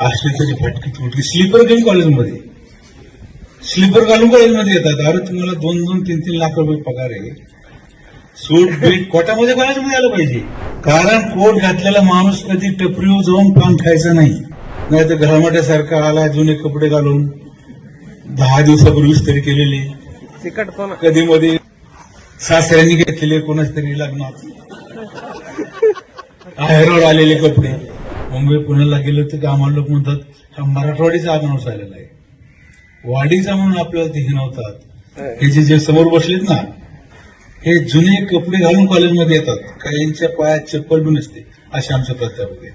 तरी फटकी तुटकी स्लीपर घेऊन कॉलेजमध्ये. स्लीपर घालून कॉलेजमध्ये येतात. अरे तुम्हाला दोन दोन तीन तीन लाख रुपये पगार आहे. सूट बीट कोटामध्ये कॉलेजमध्ये आलं पाहिजे. कारण कोट घातलेला माणूस कधी टपरीवर जाऊन पान खायचा नाही. नाही तर घरामट्यासारखा आला जुने कपडे घालून. दहा दिवसापूर्वीच तरी केलेले. कधी मध्ये सासऱ्यांनी घेतलेले कोणाच तरी लग्नात आहेरवर आलेले कपडे. मुंबई पुण्याला गेलो तर आम्हाला लोक म्हणतात हा मराठवाडीचा आगमन आलेला आहे. वाडीचा म्हणून आपल्याला ते हिनवतात हे. जे जे समोर बसलेत ना हे जुने कपडे घालून कॉलेजमध्ये येतात. काहींच्या पायात चप्पल बी नसते असे आमचे प्राध्यापक आहेत.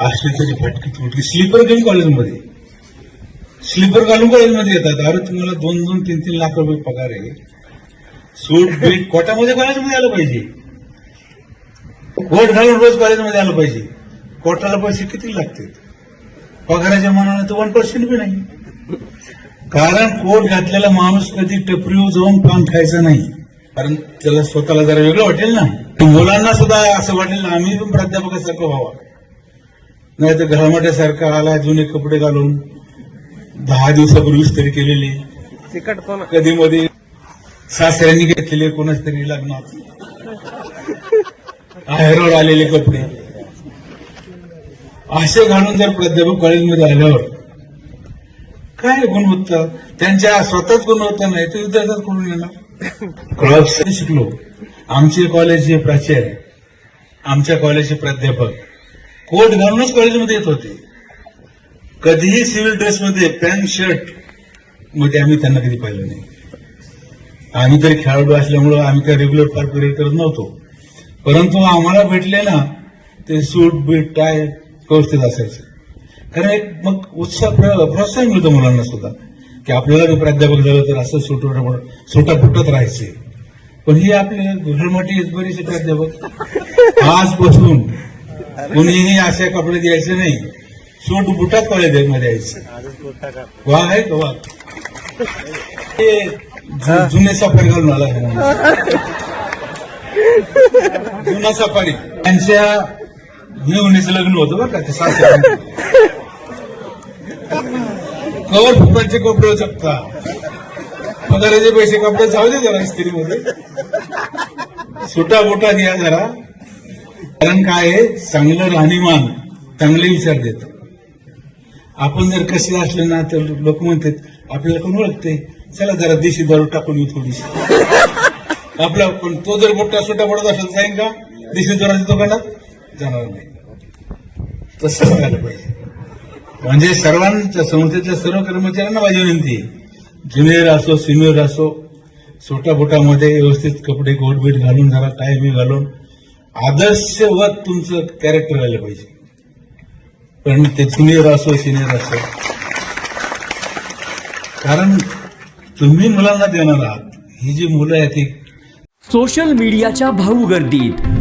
असली तरी फटकी तुटकी स्लीपर घेऊन कॉलेजमध्ये. स्लीपर घालून कॉलेजमध्ये येतात. अरे तुम्हाला दोन दोन तीन तीन लाख रुपये पगार आहे. सूट बीट कोटामध्ये कॉलेजमध्ये आलं पाहिजे. कोट घालून रोज कॉलेजमध्ये आलं पाहिजे. कोटाला पैसे किती लागतील? पगाराच्या मनाने तर वन पर्सेंट बी नाही. कारण कोट घातलेला माणूस कधी टपरीवर जाऊन पान खायचा नाही. कारण त्याला स्वतःला जरा वेगळं वाटेल ना. मुलांना सुद्धा असं वाटेल ना आम्ही पण प्राध्यापकासारखं व्हावा. नाही तर घरामट्यासारखा आला जुने कपडे घालून दहा दिवसापूर्वीच तरी केलेले. कधी मध्ये सासऱ्यांनी घेतलेले कोणाच तरी लग्नात आहेरवर आलेले कपडे. असे घालून जर प्राध्यापक कॉलेजमध्ये आल्यावर काय गुणवत्ता? त्यांच्या स्वतःच गुणवत्ता नाही तर विद्यार्थ्यात करून येणार? क्रॉप्स शिकलो. आमचे कॉलेजचे प्राचार्य आमच्या कॉलेजचे प्राध्यापक. कोट घालूनच कॉलेजमध्ये येत होते. कधीही सिव्हिल ड्रेसमध्ये पॅन्ट शर्टमध्ये आम्ही त्यांना कधी पाहिलं नाही. आम्ही तरी खेळाडू असल्यामुळं आम्ही काही रेग्युलर फार पिरियड करत नव्हतो. परंतु आम्हाला भेटले ना ते सूट बीट टाय व्यवस्थित असायचं. कारण एक मग उत्साह प्र- प्रोत्साहन मिळतं मुलांना सुद्धा. की आपल्याला जर प्राध्यापक झालं तर असं सुट सुटा फुटत राहायचे. पण ही आपले घरमाटी बरेचसे प्राध्यापक. आजपासून कुणीही असे कपडे द्यायचे नाही. सूट बुटात कॉलेजमध्ये यायचं. वा आहे का वा? जुने सफारी घालून आला. जुना सफारी. त्यांच्या घेऊनीचं लग्न होतं बरं का ते सासऱ्याने. कवर फुकटचे कपडे चकता पगाराचे पैसे कपडे जाऊ दे जरा इस्त्रीमध्ये सुटा बोटा घ्या जरा. कारण काय आहे? चांगलं राहणीमान चांगले विचार देत. आपण जर कसे असले ना तर लोक म्हणतात आपल्याला कोण ओळखते चला जरा देशी दारू टाकून येऊ थोडीशी. आपला पण तो जर मोठा सुटा पडत असेल जाईन का? देशी दारूच्या दुकानात? जाणार नाही. तसं झालं पाहिजे. म्हणजे सर्वांच्या संस्थेतल्या सर्व कर्मचाऱ्यांना माझी विनंती ज्युनियर असो सिनियर असो छोट्या बोटामध्ये व्यवस्थित कपडे गोटबीट घालून जरा टाय घालून आदर्शवत तुमचं कॅरेक्टर व्हायला पाहिजे. पण ते ज्युनियर असो सिनियर असो कारण तुम्ही मुलांना देणार आहात. ही जी मुलं आहेत सोशल मीडियाच्या भाऊ गर्दीत.